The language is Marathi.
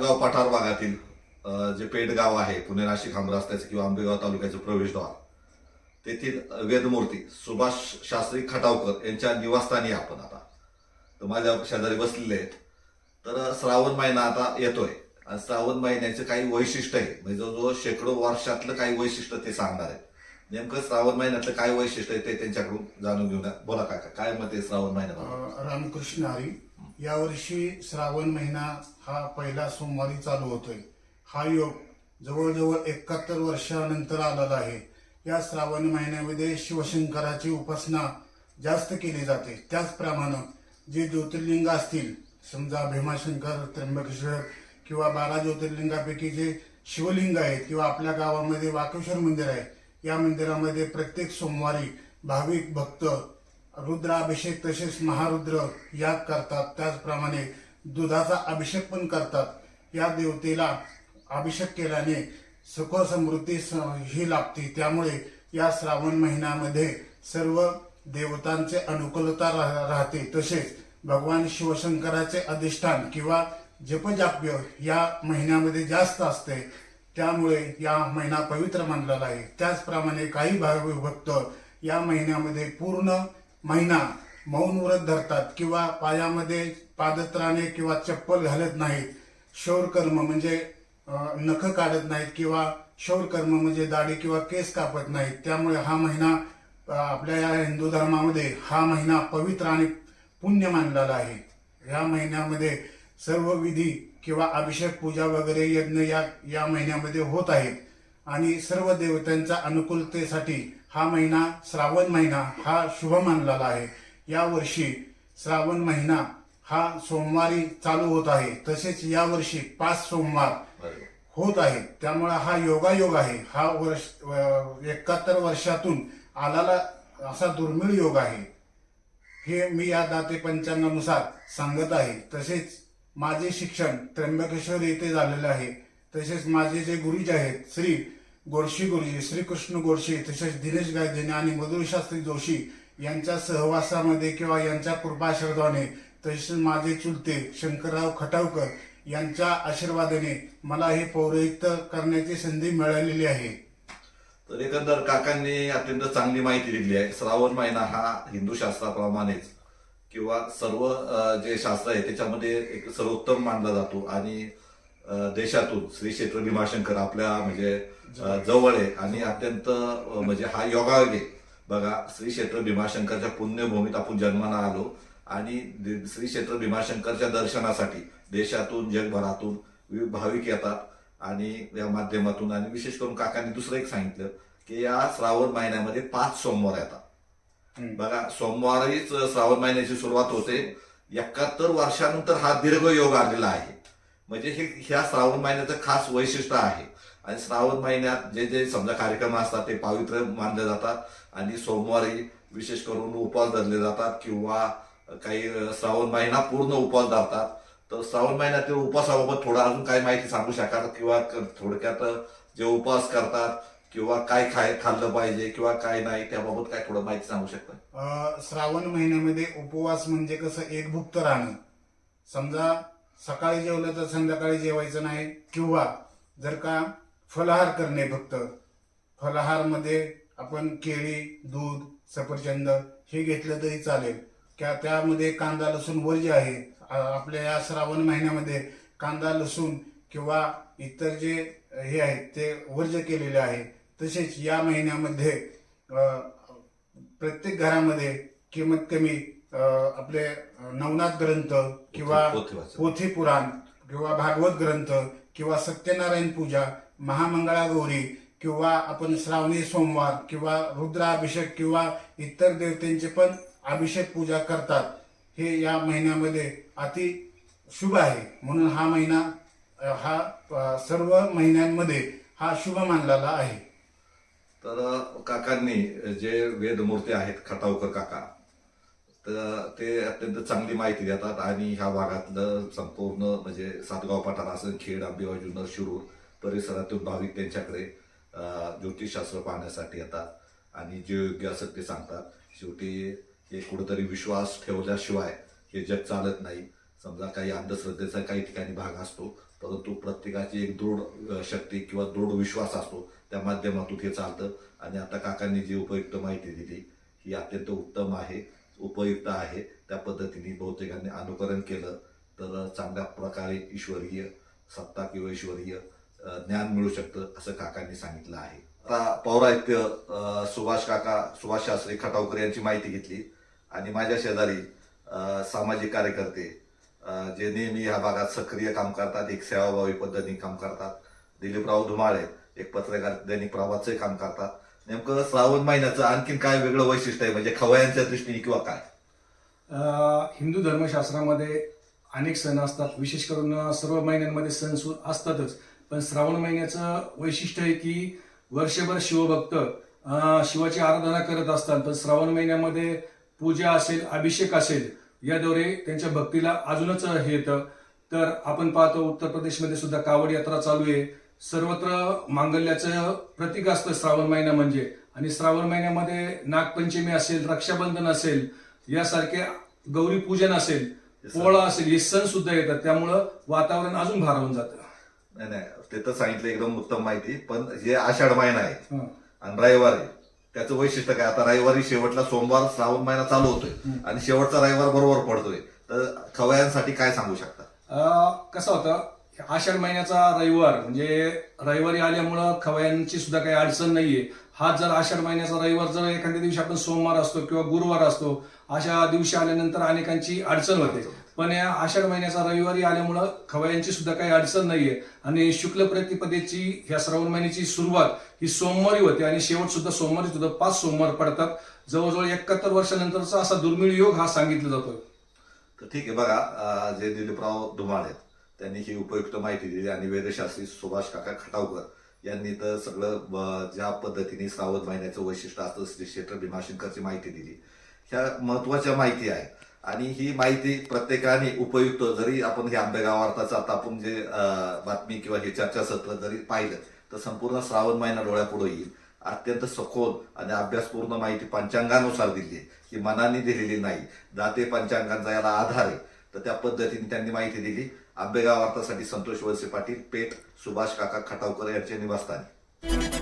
सातगाव पठार भागातील जे पेठ गाव आहे पुणे नाशिक खांब रस्त्याचे किंवा आंबेगाव तालुक्याचं प्रवेशद्वार तेथील वेदमूर्ती सुभाष शास्त्री खटावकर यांच्या निवासस्थानी आपण आता. तर माझ्या शेजारी बसलेले आहेत. तर श्रावण महिना आता येतोय. आणि श्रावण महिन्याचं काही वैशिष्ट्य आहे. म्हणजे जो शेकडो वर्षातलं काही वैशिष्ट्य ते सांगणार आहेत. नेमकं श्रावण महिन्यातलं काय वैशिष्ट्य आहे ते त्यांच्याकडून जाणून घेऊया बोला काका काय मत आहे श्रावण महिन्यात? रामकृष्ण हरी यावर्षी श्रावण महिना हा पहिला सोमवारी चालू होतोय. हा योग जवळजवळ एकाहत्तर वर्षानंतर आलेला आहे. या श्रावण महिन्यामध्ये शिवशंकराची उपासना जास्त केली जाते. त्याचप्रमाणे जे ज्योतिर्लिंग असतील समजा भीमाशंकर त्र्यंबकेश्वर किंवा बारा ज्योतिर्लिंगापैकी जे शिवलिंग आहेत किंवा आपल्या गावामध्ये वाकेश्वर मंदिर आहे या मंदिरामध्ये प्रत्येक सोमवारी भाविक भक्त रुद्राभिषेक तसेच महारुद्र याग करतात. त्याचप्रमाणे दुधाचा अभिषेक पण करतात. या देवतेला अभिषेक केल्याने सुख समृद्धी ही लाभते. त्यामुळे या श्रावण महिन्यामध्ये सर्व देवतांचे अनुकूलता राहते. तसेच भगवान शिवशंकराचे अधिष्ठान किंवा जपजाप्य या महिन्यामध्ये जास्त असते. त्यामुळे या महिना पवित्र मानलेला आहे. त्याचप्रमाणे काही भावी भक्त या महिन्यामध्ये पूर्ण महिना मौन व्रत धरतात किंवा पायामध्ये पादत्राणे किंवा चप्पल घालत नाहीत. शौरकर्म म्हणजे नख काढत नाहीत किंवा शौरकर्म म्हणजे दाढी किंवा केस कापत नाहीत. त्यामुळे हा महिना आपल्या या हिंदू धर्मामध्ये हा महिना पवित्र आणि पुण्य मानलेला आहे. या महिन्यामध्ये सर्व विधी किंवा अभिषेक पूजा वगैरे यज्ञ या या महिन्यामध्ये होत आहेत. आणि सर्व देवतांच्या अनुकूलतेसाठी हा महिना श्रावण महिना हा शुभ मानलेला आहे. या वर्षी श्रावण महिना हा सोमवारी चालू होत आहे. तसेच या वर्षी पाच सोमवार. होत आहे त्यामुळे हा योगायोग आहे. हा वर्ष एकाहत्तर वर्षातून आलेला असा दुर्मिळ योग आहे. हे मी या दाते पंचांगानुसार सांगत आहे. तसेच माझे शिक्षण त्र्यंबकेश्वर येथे झालेले आहे. तसेच माझे जे गुरुजी आहेत श्री गोडशी गुरुजी श्रीकृष्ण गोडशी तसेच दिनेश गायदेने आणि मधुरशास्त्री जोशी यांच्या सहवासामध्ये किंवा यांच्या कृपाशीर्वादाने तसेच माझे चुलते शंकरराव खटावकर यांच्या आशीर्वादाने मला हे पौरोहित्य करण्याची संधी मिळालेली आहे. तर एकंदर काकांनी अत्यंत चांगली माहिती दिली आहे. श्रावण महिना हा हिंदू शास्त्राप्रमाणेच. किंवा सर्व जे शास्त्र आहे त्याच्यामध्ये एक सर्वोत्तम मानला जातो. आणि देशातून श्री क्षेत्र भीमाशंकर आपल्या म्हणजे जवळ आहे. आणि अत्यंत म्हणजे हा योगायोग आहे. बघा श्री क्षेत्र भीमाशंकरच्या पुण्यभूमीत आपण जन्माला आलो. आणि श्री क्षेत्र भीमाशंकरच्या दर्शनासाठी देशातून जगभरातून विविध भाविक येतात. आणि या माध्यमातून आणि विशेष करून काकांनी दुसरं एक सांगितलं की या श्रावण महिन्यामध्ये पाच सोमवार येतात. बघा सोमवारीच श्रावण महिन्याची सुरुवात होते. एकाहत्तर वर्षानंतर हा दीर्घ योग आलेला आहे. म्हणजे हे ह्या श्रावण महिन्याचं खास वैशिष्ट्य आहे. आणि श्रावण महिन्यात जे जे समजा कार्यक्रम असतात ते पावित्र्य मानले जातात. आणि सोमवारी विशेष करून उपवास धरले जातात किंवा काही श्रावण महिना पूर्ण उपवास धरतात. तर श्रावण महिन्यातील उपवासाबाबत थोडा अजून काही माहिती सांगू शकाल? किंवा थोडक्यात जे उपवास करतात किंवा काय खाय खाल्लं पाहिजे किंवा काय नाही त्याबाबत काय थोडं माहिती सांगू शकता? श्रावण महिन्यामध्ये उपवास म्हणजे कसं एकभुक्त राहणं. समजा सकाळी जेवलं तर संध्याकाळी जेवायचं नाही किंवा जर का फलाहार करणे फक्त फलाहारमध्ये आपण केळी दूध सफरचंद हे घेतलं तरी चालेल. त्या त्यामध्ये कांदा लसूण वर्ज्य आहे आपल्या या श्रावण महिन्यामध्ये कांदा लसूण किंवा इतर जे हे आहेत ते वर्ज्य केलेले आहे तसेच या महिन्यामध्ये प्रत्येक घरामध्ये किंमत कमी आपले नवनाथ ग्रंथ किंवा पोथी पुराण किंवा भागवत ग्रंथ किंवा सत्यनारायण पूजा महामंगळा गौरी किंवा आपण श्रावणी सोमवार किंवा रुद्राभिषेक किंवा इतर देवतेंचे पण अभिषेक पूजा करतात. हे या महिन्यामध्ये अति शुभ आहे. म्हणून हा महिना हा सर्व महिन्यांमध्ये हा शुभ मानलेला आहे. तर काकांनी जे वेदमूर्ती आहेत खटावकर काका तर ते अत्यंत चांगली माहिती देतात आणि ह्या भागातलं संपूर्ण म्हणजे सातगाव पठार असेल खेड आंबेगाव जुन्नर शिरूर परिसरातून भाविक त्यांच्याकडे ज्योतिषशास्त्र पाहण्यासाठी येतात आणि जे योग्य असेल ते सांगतात. शेवटी हे कुठंतरी विश्वास ठेवल्याशिवाय हे जग चालत नाही. समजा काही अंधश्रद्धेचा काही ठिकाणी भाग असतो परंतु प्रत्येकाची एक दृढ शक्ती किंवा दृढ विश्वास असतो. त्या माध्यमातून हे चालतं. आणि आता काकांनी जी उपयुक्त माहिती दिली ही अत्यंत उत्तम आहे उपयुक्त आहे. त्या पद्धतीने बहुतेकांनी अनुकरण केलं. तर चांगल्या प्रकारे ईश्वरीय सत्ता किंवा ईश्वरीय ज्ञान मिळू शकतं असं काकांनी सांगितलं आहे. आता पौराहित्य सुभाष काका सुभाष शास्त्री खटावकर यांची माहिती घेतली. आणि माझ्या शेजारी सामाजिक कार्यकर्ते जे नेहमी ह्या भागात सक्रिय काम करतात एक सेवाभावी पद्धतीने काम करतात. दिलीपराव धुमाळे एक पत्रकार दैनिक प्रवासचे काम करतात. नेमकं श्रावण महिन्याचं आणखीन काय वेगळं वैशिष्ट्य आहे? म्हणजे खवयांच्या दृष्टीने किंवा काय? हिंदू धर्मशास्त्रामध्ये अनेक सण असतात. विशेष करून सर्व महिन्यांमध्ये सण सु असतातच. पण श्रावण महिन्याचं वैशिष्ट्य आहे की वर्षभर शिवभक्त शिवाची आराधना करत असतात. पण श्रावण महिन्यामध्ये पूजा असेल अभिषेक असेल याद्वारे त्यांच्या भक्तीला अजूनच हे येतं. तर आपण पाहतो उत्तर प्रदेशमध्ये सुद्धा कावड यात्रा चालू आहे. सर्वत्र मांगल्याचं प्रतीक असतं श्रावण महिना म्हणजे. आणि श्रावण महिन्यामध्ये नागपंचमी असेल रक्षाबंधन असेल यासारखे गौरी पूजन असेल पोळा असेल हे सण सुद्धा येतात. त्यामुळं वातावरण अजून भारावून जातं. नाही नाही. ते तर सांगितलं एकदम उत्तम माहिती. पण जे आषाढ महिना आहे. हं. आणि रविवार आहे. त्याचं वैशिष्ट्य काय? आता रविवारी शेवटला सोमवार श्रावण महिना चालू होतोय. आणि शेवटचा रविवार बरोबर पडतोय. तर खवयांसाठी काय सांगू शकता? कसं होतं आषाढ महिन्याचा रविवार म्हणजे रविवारी आल्यामुळं खवयांची सुद्धा काही अडचण नाहीये. हा जर आषाढ महिन्याचा रविवार जर एखाद्या दिवशी आपण सोमवार असतो किंवा गुरुवार असतो अशा दिवशी आल्यानंतर अनेकांची अडचण होते. पण या आषाढ महिन्याचा रविवारी आल्यामुळं खवयांची सुद्धा काही अडचण नाहीये. आणि शुक्ल प्रतिपदेची ह्या श्रावण महिन्याची सुरुवात ही सोमवारी होते आणि शेवट सुद्धा सोमवारी सुद्धा पाच सोमवार पडतात. जवळजवळ एकाहत्तर वर्षानंतरचा असा दुर्मिळ योग हा सांगितला जातोय. तर ठीक आहे बघा जे दिलीपराव धुमाळ आहेत त्यांनी ही उपयुक्त माहिती दिली आणि वेदशास्त्री सुभाष काका खटावकर यांनी तर सगळं ज्या पद्धतीने श्रावण महिन्याचं वैशिष्ट्य असतं श्री क्षेत्र भीमाशंकरची माहिती दिली. ह्या महत्त्वाच्या माहिती आहे आणि ही माहिती प्रत्येकाने उपयुक्त जरी आपण हे आंबेगाव वार्ताचं आता आपण जे बातमी किंवा हे चर्चासत्र जरी पाहिलं तर संपूर्ण श्रावण महिना डोळ्यापुढे येईल. अत्यंत सखोल आणि अभ्यासपूर्ण माहिती पंचांगानुसार दिली आहे ही मनाने दिलेली नाही. दाते पंचांगांचा याला आधार आहे. तर त्या पद्धतीने त्यांनी माहिती दिली. आंबेगाव वार्तासाठी संतोष वळसे पाटील पेठ सुभाष काका खटावकर यांचे निवासस्थानी.